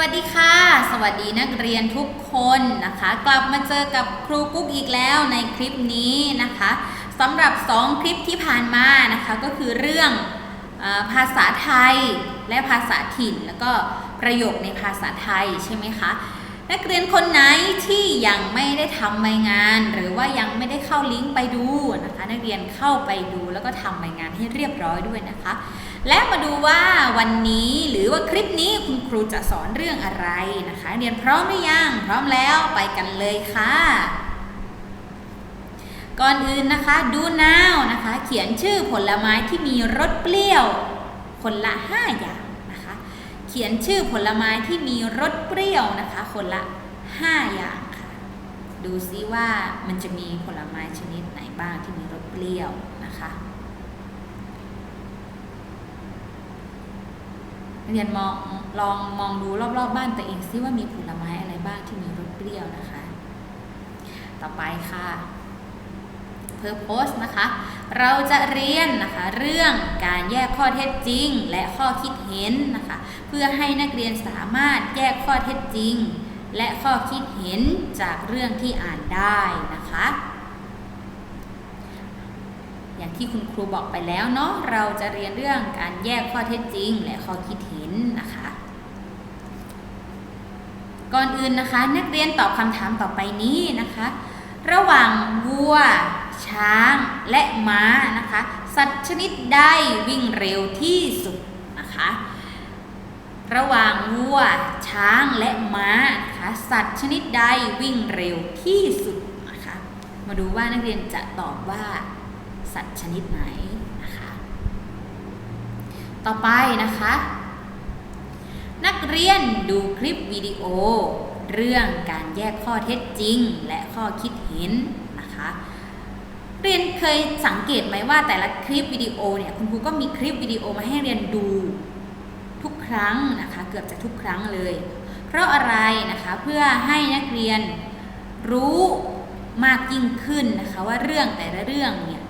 วัสดีค่ะ สวัสดีนักเรียนทุกคนนะคะ กลับมาเจอกับครูกุ๊กอีกแล้วในคลิปนี้นะคะสำหรับ 2 คลิปที่ผ่านมานะคะก็คือเรื่องอภาษาไทยและภาษาถิ่น แล้วก็ประโยคในภาษาไทยใช่ไหมคะนักเรียนคนไหนที่ยังไม่ได้ทำใบงาน หรือว่ายังไม่ได้เข้าลิงก์ไปดูนะคะ นักเรียนเข้าไปดูแล้วก็ทำใบงานให้เรียบร้อยด้วยนะคะ และมาดูว่าวันนี้หรือว่าคลิปนี้คุณครูจะสอนเรื่องอะไรนะคะ เรียนพร้อมหรือยัง พร้อมแล้วไปกันเลยค่ะ ก่อนอื่นนะคะดู now นะคะ เขียนชื่อผลไม้ที่มีรสเปรี้ยวคนละ 5 อย่างนะคะ เขียนชื่อผลไม้ที่มีรสเปรี้ยวนะคะ คนละ 5 อย่างค่ะ ดูซิว่ามันจะมีผลไม้ชนิดไหนบ้างที่มีรสเปรี้ยวนะคะ เรียนมองลองมองดูรอบๆบบ้านตัวเองซิว่ามีผลไม้อะไรบ้างที่มีรสเปรี้ยวนะคะ ต่อไปค่ะ Purpose นะคะ เราจะเรียนนะคะ เรื่องการแยกข้อเท็จจริง และข้อคิดเห็นนะคะ เพื่อให้นักเรียนสามารถแยกข้อเท็จจริง และข้อคิดเห็นจากเรื่องที่อ่านได้นะคะ อย่างที่คุณครูบอกไปแล้วเนาะเราจะเรียนเรื่องการแยกข้อเท็จจริง และข้อคิดเห นะคะ ก่อนอื่นนะคะ นักเรียนตอบคำถามต่อไปนี้นะคะ ระหว่างวัว ช้างและม้านะคะ สัตว์ชนิดใดวิ่งเร็วที่สุดนะคะ ระหว่างวัว ช้างและม้านะคะสัตว์ชนิดใดวิ่งเร็วที่สุดนะคะ มาดูว่านักเรียนจะตอบว่า สัตว์ชนิดไหนนะคะ ต่อไปนะคะ นักเรียนดูคลิปวิดีโอ เรื่องการแยกข้อเท็จจริง และข้อคิดเห็นนะคะเรียนเคยสังเกตไหมว่าแต่ละคลิปวิดีโอเนี่ยคุณครูก็มีคลิปวิดีโอมาให้เรียนดูทุกครั้งนะคะเกือบจะทุกครั้งเลย เพราะอะไรนะคะเพื่อให้นักเรียนรู้มากยิ่งขึ้นนะคะว่าเรื่องแต่ละเรื่องเนี่ย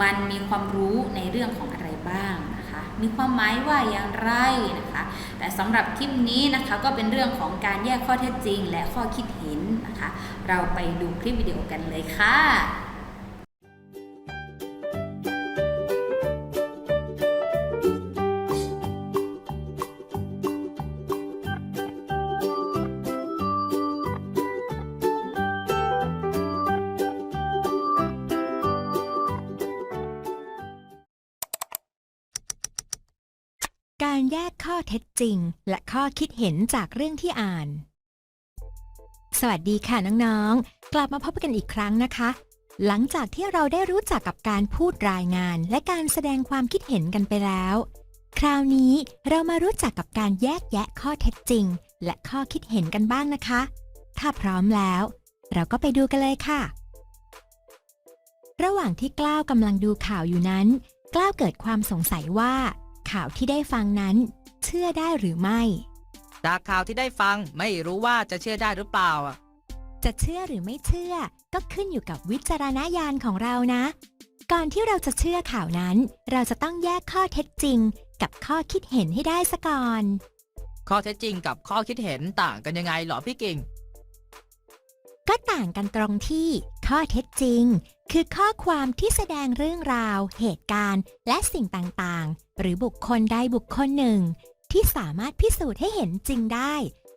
มันมีความรู้ในเรื่องของอะไรบ้าง มีความหมายว่าอย่างไรนะคะ แต่สำหรับคลิปนี้นะคะก็เป็นเรื่องของการแยกข้อเท็จจริง และข้อคิดเห็นนะคะ เราไปดูคลิปวิดีโอกันเลยค่ะ การแยกข้อเท็จจริง และข้อคิดเห็นจากเรื่องที่อ่าน สวัสดีค่ะน้องๆ กลับมาพบกันอีกครั้งนะคะ หลังจากที่เราได้รู้จักกับการพูดรายงาน และการแสดงความคิดเห็นกันไปแล้ว คราวนี้เรามารู้จักกับการแยกแยะข้อเท็จจริง และข้อคิดเห็นกันบ้างนะคะ ถ้าพร้อมแล้ว เราก็ไปดูกันเลยค่ะ ระหว่างที่กล้าวกำลังดูข่าวอยู่นั้น กล้าวเกิดความสงสัยว่า ข่าวที่ได้ฟังนั้น เชื่อได้หรือไม่ จากข่าวที่ได้ฟังไม่รู้ว่าจะเชื่อได้หรือเปล่าอะจะเชื่อหรือไม่เชื่อ ก็ขึ้นอยู่กับวิจารณญาณของเรานะ ก่อนที่เราจะเชื่อข่าวนั้น เราจะต้องแยกข้อเท็จจริง กับข้อคิดเห็นให้ได้ซะก่อน ข้อเท็จจริงกับข้อคิดเห็นต่างกันยังไงเหรอพี่กิ่ง ก็ต่างกันตรงที่ข้อเท็จจริง คือข้อความที่แสดงเรื่องราว เหตุการณ์ และสิ่งต่างๆ หรือบุคคลใดบุคคลหนึ่ง ที่สามารถพิสูจน์ให้เห็นจริงได้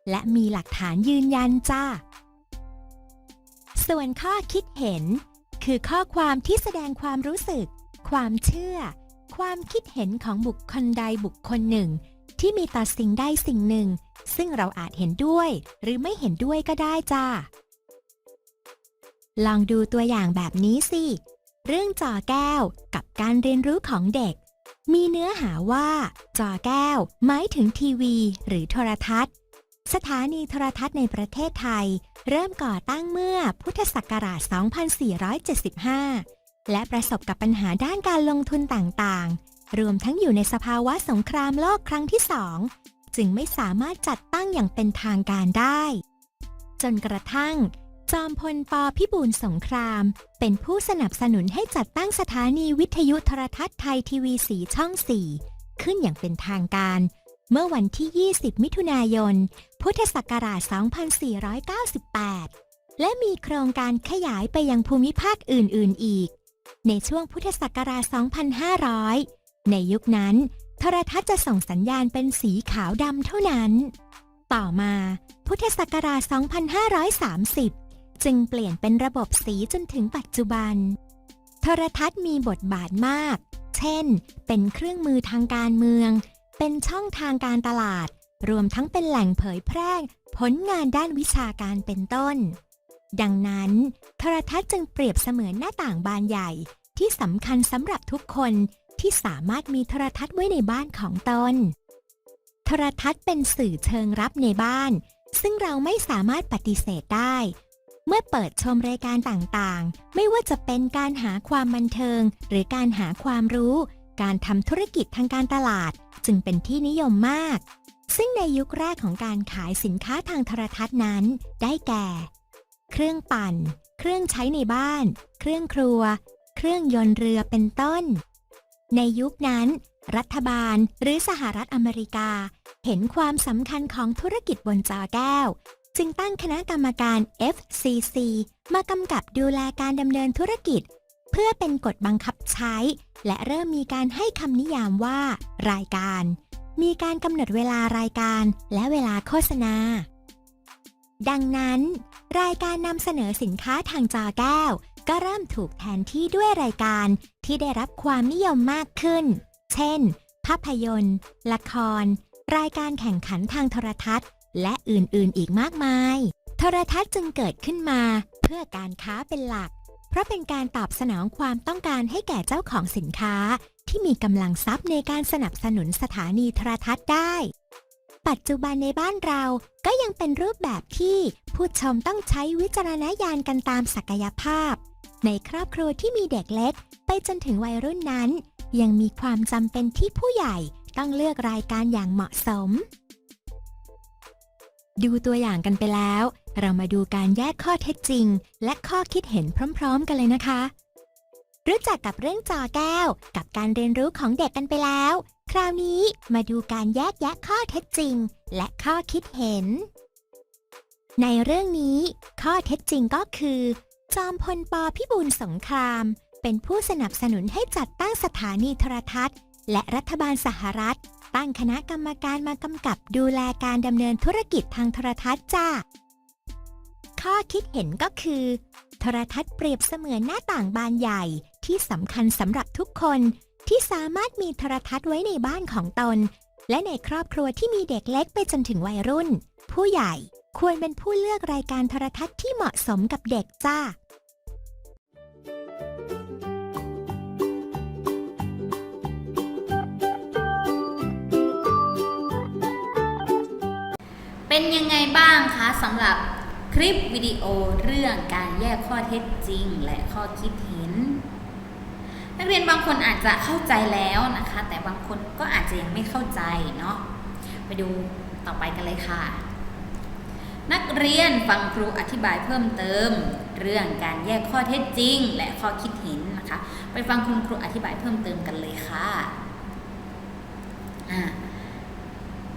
และมีหลักฐานยืนยันจ้า ส่วนข้อคิดเห็น คือข้อความที่แสดงความรู้สึก ความเชื่อ ความคิดเห็นของบุคคลใดบุคคลหนึ่ง ที่มีต่อสิ่งใดสิ่งหนึ่ง ซึ่งเราอาจเห็นด้วย หรือไม่เห็นด้วยก็ได้จ้า ลองดูตัวอย่างแบบนี้สิ เรื่องจอแก้วกับการเรียนรู้ของเด็ก มีเนื้อหาว่า จอแก้วหมายถึงทีวี หรือโทรทัศน์ สถานีโทรทัศน์ในประเทศไทย เริ่มก่อตั้งเมื่อพุทธศักราช 2475 และประสบกับปัญหาด้านการลงทุนต่างๆ รวมทั้งอยู่ในสภาวะสงครามโลกครั้งที่สองจึงไม่สามารถจัดตั้งอย่างเป็นทางการได้ จนกระทั่ง อมพลปพิบูลสงคราม เป็นผู้สนับสนุนให้จัดตั้งสถานีวิทยุโทรทัศน์ไทยทีวีสีช่อง 4 ขึ้นอย่างเป็นทางการ เมื่อวันที่ 20 มิถุนายน พุทธศักราช 2498 และมีโครงการขยายไปยังภูมิภาคอื่น ๆ อีก ในช่วงพุทธศักราช 2500 ในยุคนั้น โทรทัศน์จะส่งสัญญาณเป็นสีขาวดำเท่านั้น ต่อมาพุทธศักราช 2530 จึงเปลี่ยนเป็นระบบสีจนถึงปัจจุบัน โทรทัศน์มีบทบาทมาก เช่น เป็นเครื่องมือทางการเมือง เป็นช่องทางการตลาด รวมทั้งเป็นแหล่งเผยแพร่ ผลงานด้านวิชาการเป็นต้น ดังนั้น โทรทัศน์จึงเปรียบเสมือนหน้าต่างบานใหญ่ที่สำคัญสำหรับทุกคนที่สามารถมีโทรทัศน์ไว้ในบ้านของตน โทรทัศน์เป็นสื่อเชิงรับในบ้าน ซึ่งเราไม่สามารถปฏิเสธได้ เมื่อเปิดชมรายการต่างๆ ไม่ว่าจะเป็นการหาความบันเทิง หรือการหาความรู้ การทำธุรกิจทางการตลาด จึงเป็นที่นิยมมาก ซึ่งในยุคแรกของการขายสินค้าทางโทรทัศน์นั้น ได้แก่ เครื่องปั่น เครื่องใช้ในบ้าน เครื่องครัว เครื่องยนต์เรือเป็นต้น ในยุคนั้น รัฐบาลหรือสหรัฐอเมริกา เห็นความสำคัญของธุรกิจบนจอแก้ว จึงตั้งคณะกรรมการ FCC มากำกับดูแลการดำเนินธุรกิจ เพื่อเป็นกฎบังคับใช้ และเริ่มมีการให้คำนิยามว่า รายการ มีการกำหนดเวลารายการและเวลาโฆษณา ดังนั้น รายการนำเสนอสินค้าทางจอแก้ว ก็เริ่มถูกแทนที่ด้วยรายการที่ได้รับความนิยมมากขึ้น เช่น ภาพยนตร์ ละคร รายการแข่งขันทางโทรทัศน์ และอื่นๆอีกมากมาย โทรทัศน์จึงเกิดขึ้นมา เพื่อการค้าเป็นหลัก เพราะเป็นการตอบสนองความต้องการให้แก่เจ้าของสินค้า ที่มีกำลังทรัพย์ในการสนับสนุนสถานีโทรทัศน์ได้ ปัจจุบันในบ้านเราก็ยังเป็นรูปแบบที่ผู้ชมต้องใช้วิจารณญาณกันตามศักยภาพ ในครอบครัวที่มีเด็กเล็ก ไปจนถึงวัยรุ่นนั้น ยังมีความจำเป็นที่ผู้ใหญ่ต้องเลือกรายการอย่างเหมาะสม ดูตัวอย่างกันไปแล้ว เรามาดูการแยกข้อเท็จจริง และข้อคิดเห็นพร้อม ๆ กันเลยนะคะ รู้จักกับเรื่องจอแก้ว กับการเรียนรู้ของเด็กกันไปแล้ว คราวนี้มาดูการแยกแยะข้อเท็จจริง และข้อคิดเห็น ในเรื่องนี้ ข้อเท็จจริงก็คือ จอมพลปพิบูลสงคราม เป็นผู้สนับสนุนให้จัดตั้งสถานีโทรทัศน์ และรัฐบาลสหรัฐ ตั้งคณะกรรมการมากำกับดูแลการดำเนินธุรกิจทางโทรทัศน์จ้า ข้อคิดเห็นก็คือ โทรทัศน์เปรียบเสมือนหน้าต่างบานใหญ่ที่สำคัญสำหรับทุกคนที่สามารถมีโทรทัศน์ไว้ในบ้านของตน และในครอบครัวที่มีเด็กเล็กไปจนถึงวัยรุ่น ผู้ใหญ่ควรเป็นผู้เลือกรายการโทรทัศน์ที่เหมาะสมกับเด็กจ้า เป็นยังไงบ้างคะสำหรับคลิปวิดีโอเรื่องการแยกข้อเท็จจริง และข้อคิดเห็น นักเรียนบางคนอาจจะเข้าใจแล้วนะคะ แต่บางคนก็อาจจะยังไม่เข้าใจเนาะไปดูต่อไปกันเลยค่ะ นักเรียนฟังครูอธิบายเพิ่มเติม เรื่องการแยกข้อเท็จจริง และข้อคิดเห็นนะคะ ไปฟังคุณครูอธิบายเพิ่มเติมกันเลยค่ะอ่า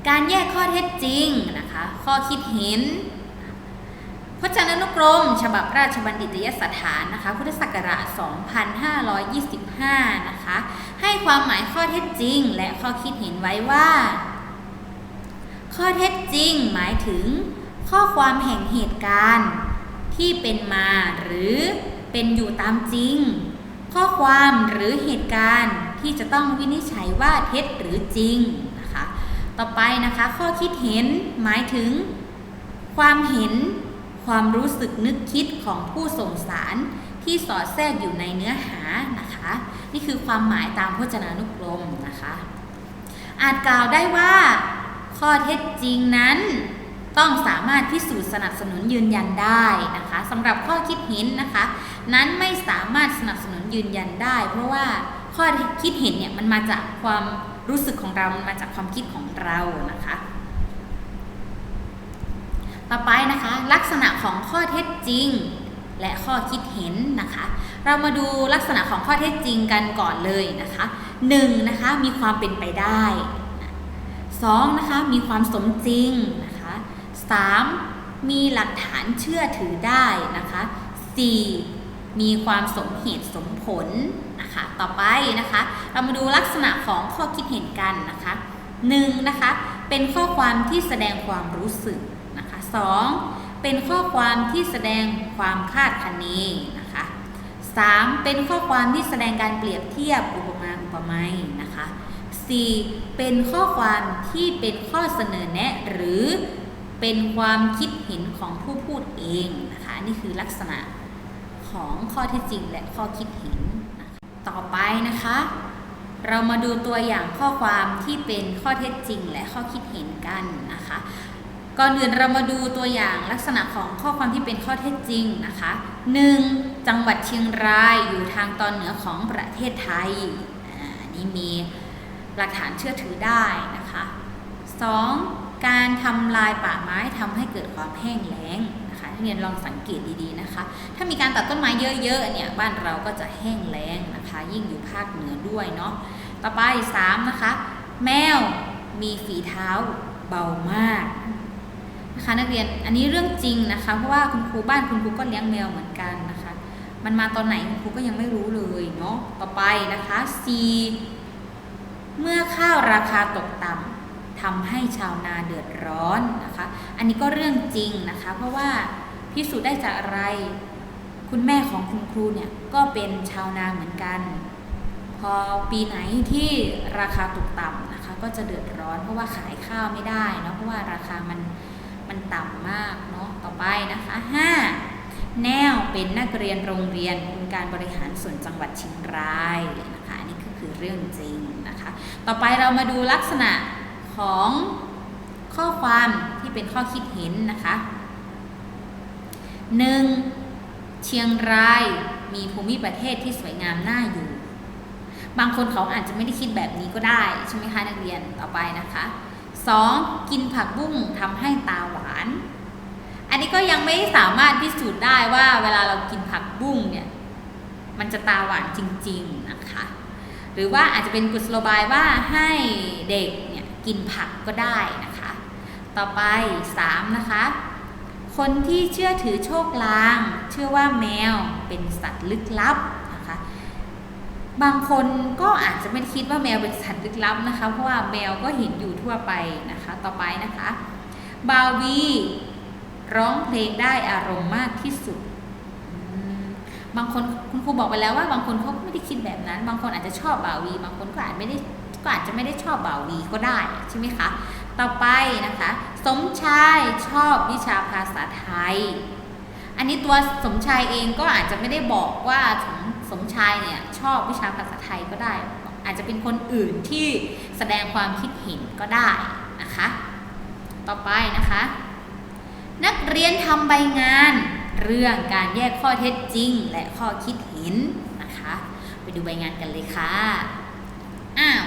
การแยกข้อเท็จจริงนะคะ ข้อคิดเห็น พจนานุกรม ฉบับราชบัณฑิตยสถานนะคะ พุทธศักราช 2525 นะคะ ให้ความหมายข้อเท็จจริง และข้อคิดเห็นไว้ว่า ข้อเท็จจริงหมายถึง ข้อความแห่งเหตุการณ์ที่เป็นมาหรือเป็นอยู่ตามจริง ข้อความหรือเหตุการณ์ที่จะต้องวินิจฉัยว่าเท็จหรือจริง ต่อไปนะคะ ข้อคิดเห็นหมายถึง ความเห็น ความรู้สึกนึกคิดของผู้ส่งสารที่สอดแทรกอยู่ในเนื้อหานะคะ นี่คือความหมายตามพจนานุกรมนะคะ อาจกล่าวได้ว่า ข้อเท็จจริงนั้นต้องสามารถพิสูจน์สนับสนุนยืนยันได้นะคะสำหรับข้อคิดเห็นนะคะ นั้นไม่สามารถสนับสนุนยืนยันได้ เพราะว่าข้อคิดเห็นเนี่ยมันมาจากความ รู้สึกของเรามันมาจากความคิดของเรานะคะ ต่อไปนะคะ ลักษณะของข้อเท็จจริง และข้อคิดเห็นนะคะ เรามาดูลักษณะของข้อเท็จจริงกันก่อนเลยนะคะหนึ่งนะคะมีความเป็นไปได้2นะคะมีความสมจริงนะคะ 3. มีหลักฐานเชื่อถือได้นะคะ 4. มีความสมเหตุสมผล คะต่อไปนะคะ เรามาดูลักษณะของข้อคิดเห็นกันนะคะ1นะคะ เป็นข้อความที่แสดงความรู้สึกนะคะ 2. เป็นข้อความที่แสดงความคาดคะเนนะคะ 3. เป็นข้อความที่แสดงการเปรียบเทียบอุปมาอุปไมยนะคะ 4. เป็นข้อความที่เป็นข้อเสนอแนะหรือเป็นความคิดเห็นของผู้พูดเองนะคะ นี่คือลักษณะของข้อเท็จจริงและข้อคิดเห็น ต่อไปนะคะ เรามาดูตัวอย่างข้อความที่เป็นข้อเท็จจริงและข้อคิดเห็นกันนะคะก่อนอื่นเรามาดูตัวอย่างลักษณะของข้อความที่เป็นข้อเท็จจริงนะคะ 1. จังหวัดเชียงรายอยู่ทางตอนเหนือของประเทศไทยอันนี้มีหลักฐานเชื่อถือได้นะคะ 2. การทำลายป่าไม้ทำให้เกิดความแห้งแล้ง นะคะนักเรียนลองสังเกตดีๆนะคะ ถ้ามีการตัดต้นไม้เยอะๆเนี่ยบ้านเราก็จะแห้งแล้งนะคะ ยิ่งอยู่ภาคเหนือด้วยเนาะต่อไป3นะคะ แมวมีฝีเท้าเบามากนะคะนักเรียนอันนี้เรื่องจริงนะคะเพราะว่าคุณครูบ้านคุณครูก็เลี้ยงแมวเหมือนกันนะคะ มันมาตอนไหนคุณครูก็ยังไม่รู้เลยเนาะต่อไปนะคะ C เมื่อข้าวราคาตกต่ำ ทำให้ชาวนาเดือดร้อนนะคะ อันนี้ก็เรื่องจริงนะคะ เพราะว่าพิสูจน์ได้จากอะไร คุณแม่ของคุณครูเนี่ยก็เป็นชาวนาเหมือนกัน พอปีไหนที่ราคาตกต่ำนะคะ ก็จะเดือดร้อน เพราะว่าขายข้าวไม่ได้เนาะเพราะว่าราคามันมันต่ำมากเนาะต่อไปนะคะ 5. แนวเป็นนักเรียนโรงเรียนองค์การบริหารส่วนจังหวัดเชียงรายนะคะอันนี้ก็คือเรื่องจริงนะคะ ต่อไปเรามาดูลักษณะ ของข้อความที่เป็นข้อคิดเห็นนะคะ 1. เชียงรายมีภูมิประเทศที่สวยงามน่าอยู่ บางคนเขาอาจจะไม่ได้คิดแบบนี้ก็ได้ ใช่ไหมคะนักเรียนต่อไปนะคะ 2. กินผักบุ้งทำให้ตาหวาน อันนี้ก็ยังไม่สามารถพิสูจน์ได้ว่าเวลาเรากินผักบุ้งเนี่ยมันจะตาหวานจริง ๆ นะคะ หรือว่าอาจจะเป็นกุศโลบายว่าให้เด็กเนี่ย กินผักก็ได้นะคะ ต่อไป 3 นะคะ คนที่เชื่อถือโชคลาง เชื่อว่าแมวเป็นสัตว์ลึกลับนะคะ บางคนก็อาจจะไม่คิดว่าแมวเป็นสัตว์ลึกลับนะคะ เพราะว่าแมวก็เห็นอยู่ทั่วไปนะคะ ต่อไปนะคะ บาวีร้องเพลงได้อารมณ์มากที่สุด บางคนคุณครูบอกไปแล้วว่าบางคนเขาไม่ได้คิดแบบนั้น บางคนอาจจะชอบบาวี บางคนก็อาจไม่ได้ ก็อาจจะไม่ได้ชอบบาวีก็ได้ใช่ไหมคะ ต่อไปนะคะ สมชายชอบวิชาภาษาไทย อันนี้ตัวสมชายเองก็อาจจะไม่ได้บอกว่าสมสมชายเนี่ยชอบวิชาภาษาไทยก็ได้ อาจจะเป็นคนอื่นที่แสดงความคิดเห็นก็ได้นะคะ ต่อไปนะคะ นักเรียนทำใบงานเรื่องการแยกข้อเท็จจริง และข้อคิดเห็นนะคะ ไปดูใบงานกันเลยค่ะ อ้าว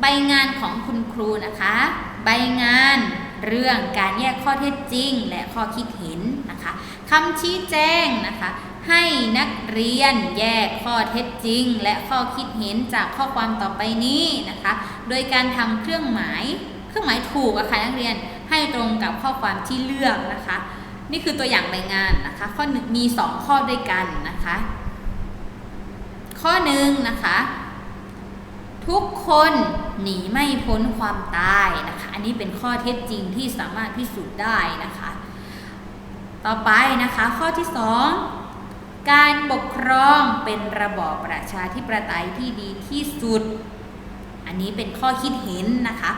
ใบงานของคุณครูนะคะ ใบงานเรื่องการแยกข้อเท็จจริง และข้อคิดเห็นนะคะคำชี้แจงนะคะ ให้นักเรียนแยกข้อเท็จจริง และข้อคิดเห็นจากข้อความต่อไปนี้นะคะ โดยการทำเครื่องหมายเครื่องหมายถูกอะค่ะนักเรียนให้ตรงกับข้อความที่เลือกนะคะ นี่คือตัวอย่างใบงานนะคะ ข้อหนึ่งมี 2 ข้อด้วยกันนะคะ ข้อหนึ่งนะคะ ทุกคนหนีไม่พ้นความตายนะคะ อันนี้เป็นข้อเท็จจริงที่สามารถพิสูจน์ได้นะคะ ต่อไปนะคะข้อที่ 2 การปกครองเป็นระบอบประชาธิปไตยที่ดีที่สุด อันนี้เป็นข้อคิดเห็นนะคะ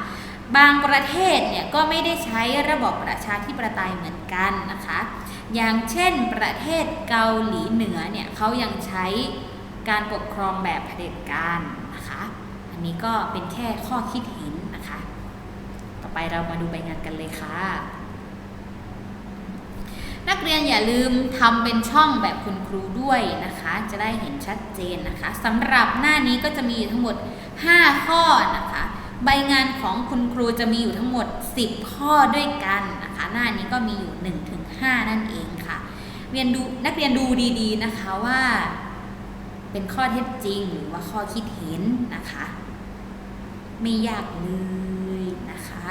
บางประเทศเนี่ยก็ไม่ได้ใช้ระบอบประชาธิปไตยเหมือนกันนะคะ อย่างเช่นประเทศเกาหลีเหนือเนี่ยเขายังใช้การปกครองแบบเผด็จการ อันนี้ก็เป็นแค่ข้อคิดเห็นนะคะ ต่อไปเรามาดูใบงานกันเลยค่ะ นักเรียนอย่าลืมทำเป็นช่องแบบคุณครูด้วยนะคะ จะได้เห็นชัดเจนนะคะสำหรับหน้านี้ก็จะมีอยู่ทั้งหมด 5 ข้อนะคะใบงานของคุณครูจะมีอยู่ทั้งหมด 10 ข้อด้วยกันนะคะ หน้านี้ก็มีอยู่1ถึง5นั่นเองค่ะเรียนดูนักเรียนดูดีๆนะคะว่า เป็นข้อเท็จจริงหรือว่าข้อคิดเห็นนะคะ ไม่ยากเลยนะคะ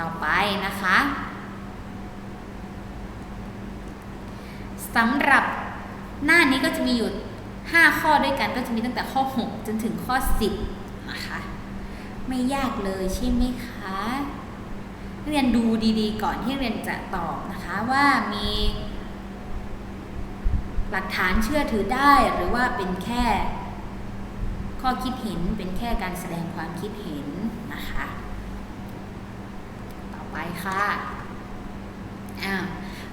ต่อไปนะคะสำหรับหน้านี้ก็จะมีอยู่ 5 ข้อด้วยกันก็จะมีตั้งแต่ข้อ 6 จนถึงข้อ 10 นะคะ ไม่ยากเลยใช่ไหมคะเรียนดูดีๆ ก่อนที่เรียนจะตอบนะคะว่ามี หลักฐานเชื่อถือได้หรือว่าเป็นแค่ ข้อคิดเห็นเป็นแค่การแสดงความคิดเห็นนะคะ ต่อไปค่ะอ่า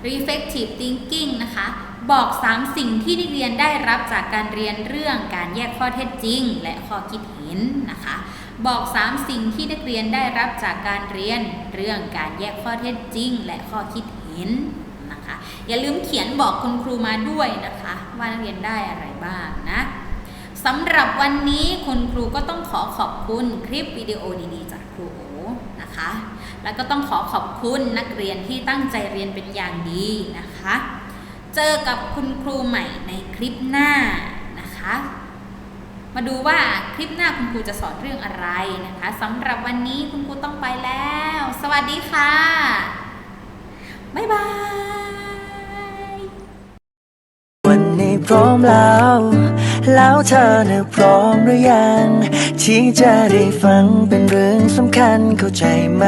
reflective thinking นะคะ บอก 3 สิ่งที่นักเรียนได้รับจากการเรียนเรื่องการแยกข้อเท็จจริง และข้อคิดเห็นนะคะ บอก 3 สิ่งที่นักเรียนได้รับจากการเรียนเรื่องการแยกข้อเท็จจริง และข้อคิดเห็นนะคะ อย่าลืมเขียนบอกคุณครูมาด้วยนะคะ ว่านักเรียนได้อะไรบ้างนะ สำหรับวันนี้คุณครูก็ต้องขอขอบคุณคลิปวิดีโอดีๆ จากครูโอนะคะ แล้วก็ต้องขอขอบคุณนักเรียนที่ตั้งใจเรียนเป็นอย่างดีนะคะ เจอกับคุณครูใหม่ในคลิปหน้านะคะ มาดูว่าคลิปหน้าคุณครูจะสอนเรื่องอะไรนะคะสำหรับวันนี้คุณครูต้องไปแล้ว สวัสดีค่ะ บ๊ายบาย วันนี้พร้อมแล้ว แล้วเธอเนี่ยพร้อมหรือยัง ที่จะได้ฟังเป็นเรื่องสำคัญเข้าใจไหม